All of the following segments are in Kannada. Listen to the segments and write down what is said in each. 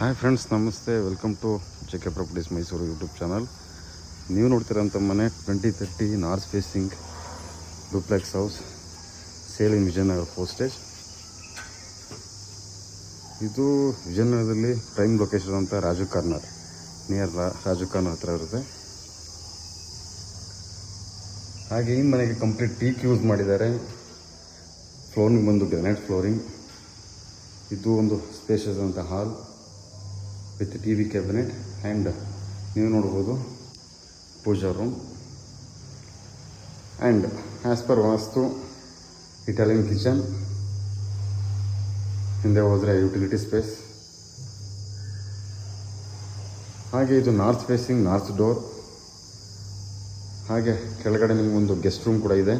ಹಾಯ್ ಫ್ರೆಂಡ್ಸ್, ನಮಸ್ತೆ. Welcome to J K properties Mysuru YouTube channel ನೀವು ನೋಡ್ತಿರೋಂಥ ಮನೆ twenty thirty north facing duplex house sale in Vijayanagar postage ಇದು ವಿಜಯನಗರದಲ್ಲಿ ಪ್ರೈಮ್ ಲೊಕೇಶನ್ ಅಂತ Raju corner near Raju corner ಹತ್ರ ಇರುತ್ತೆ. ಹಾಗೆ ಈ ಮನೆಗೆ ಕಂಪ್ಲೀಟ್ ಟೀಕ್ ಯೂಸ್ ಮಾಡಿದ್ದಾರೆ. ಫ್ಲೋರಿಂಗ್ ಬಂದು ಗ್ರನೈಟ್ ಫ್ಲೋರಿಂಗ್ ಇದು ಒಂದು ಸ್ಪೇಷಸ್ ಅಂತ hall with T V cabinet and ನೀವು ನೋಡ್ಬೋದು pooja room and as per vastu Italian kitchen ಹಿಂದೆ ಹೋದರೆ ಯುಟಿಲಿಟಿ ಸ್ಪೇಸ್ ಹಾಗೆ ಇದು ನಾರ್ತ್ ಫೇಸಿಂಗ್ ನಾರ್ತ್ ಡೋರ್ ಹಾಗೆ ಕೆಳಗಡೆ ನಿಮಗೊಂದು ಗೆಸ್ಟ್ ರೂಮ್ ಕೂಡ ಇದೆ.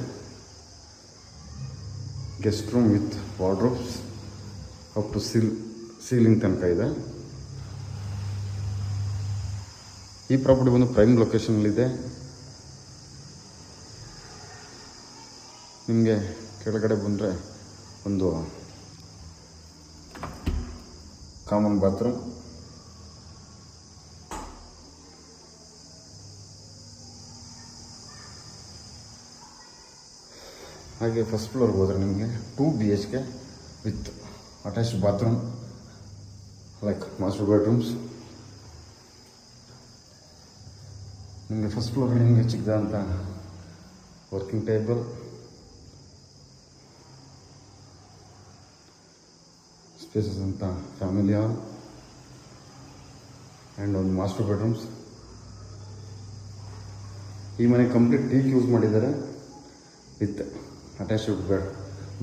Guest room with wardrobes up to ceil ceiling ತನಕ ಇದೆ. ಈ ಪ್ರಾಪರ್ಟಿ ಬಂದು ಪ್ರೈಮ್ ಲೊಕೇಶನಲ್ಲಿದೆ ನಿಮಗೆ ಕೆಳಗಡೆ ಬಂದರೆ ಒಂದು ಕಾಮನ್ ಬಾತ್ರೂಮ್ ಹಾಗೆ ಫಸ್ಟ್ ಫ್ಲೋರ್ಗೆ ಹೋದರೆ ನಿಮಗೆ two B H K with attached bathroom like master bedrooms ನಿಮಗೆ ಫಸ್ಟ್ ಫ್ಲೋರ್ ನಿಮಗೆ ಚಿಕ್ಕದಂತ ವರ್ಕಿಂಗ್ ಟೇಬಲ್ ಸ್ಪೇಸಸ್ ಅಂತ ಫ್ಯಾಮಿಲಿ ಹಾಲ್ ಆ್ಯಂಡ್ ಒಂದು ಮಾಸ್ಟರ್ ಬೆಡ್ರೂಮ್ಸ್ ಈ ಮನೆ ಕಂಪ್ಲೀಟ್ ಟೀಕ್ ಯೂಸ್ ಮಾಡಿದ್ದಾರೆ. ವಿತ್ ಅಟ್ಯಾಚ್ಡ್ ಬೆಡ್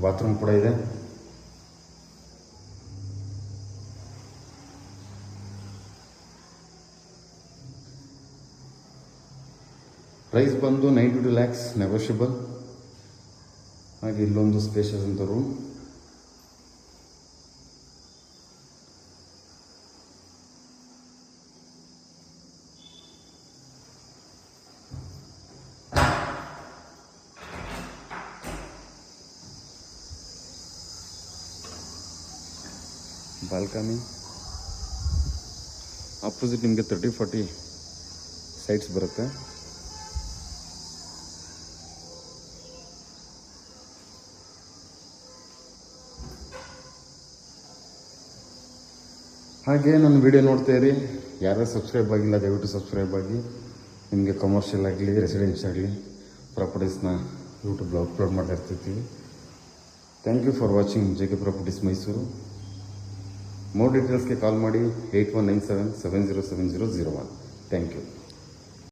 ಬಾತ್ರೂಮ್ ಕೂಡ ಇದೆ. ಪ್ರೈಸ್ ಬಂದು ನೈಂಟಿ ಟು ಲ್ಯಾಕ್ಸ್ ನೆಗೋಷಿಯಬಲ್ ಹಾಗೆ ಇಲ್ಲೊಂದು ಸ್ಪೇಷಸ್ ಅಂತ ರೂಮ್ ಬಾಲ್ಕನಿ ಆಪೋಸಿಟ್ ನಿಮಗೆ ತರ್ಟಿ ಫಾರ್ಟಿ ಸೈಟ್ಸ್ ಬರುತ್ತೆ. ಹಾಗೆ ನನ್ನ ವಿಡಿಯೋ ನೋಡ್ತಾ ಇರಿ. ಯಾರೇ ಸಬ್ಸ್ಕ್ರೈಬ್ ಆಗಿಲ್ಲ, ದಯವಿಟ್ಟು ಸಬ್ಸ್ಕ್ರೈಬ್ ಆಗಿ. ನಿಮಗೆ ಕಮರ್ಷಿಯಲ್ ಆಗಲಿ ರೆಸಿಡೆನ್ಸ್ ಆಗಲಿ ಪ್ರಾಪರ್ಟೀಸ್ನ ಯೂಟ್ಯೂಬ್ ಅಪ್ಲೋಡ್ ಮಾಡ್ತಾ ಇರ್ತಿರ್ತೀವಿ. Thank you for watching J K properties Mysuru more ಡೀಟೇಲ್ಸ್ಗೆ call ಮಾಡಿ eight one nine seven seven zero seven zero zero one thank you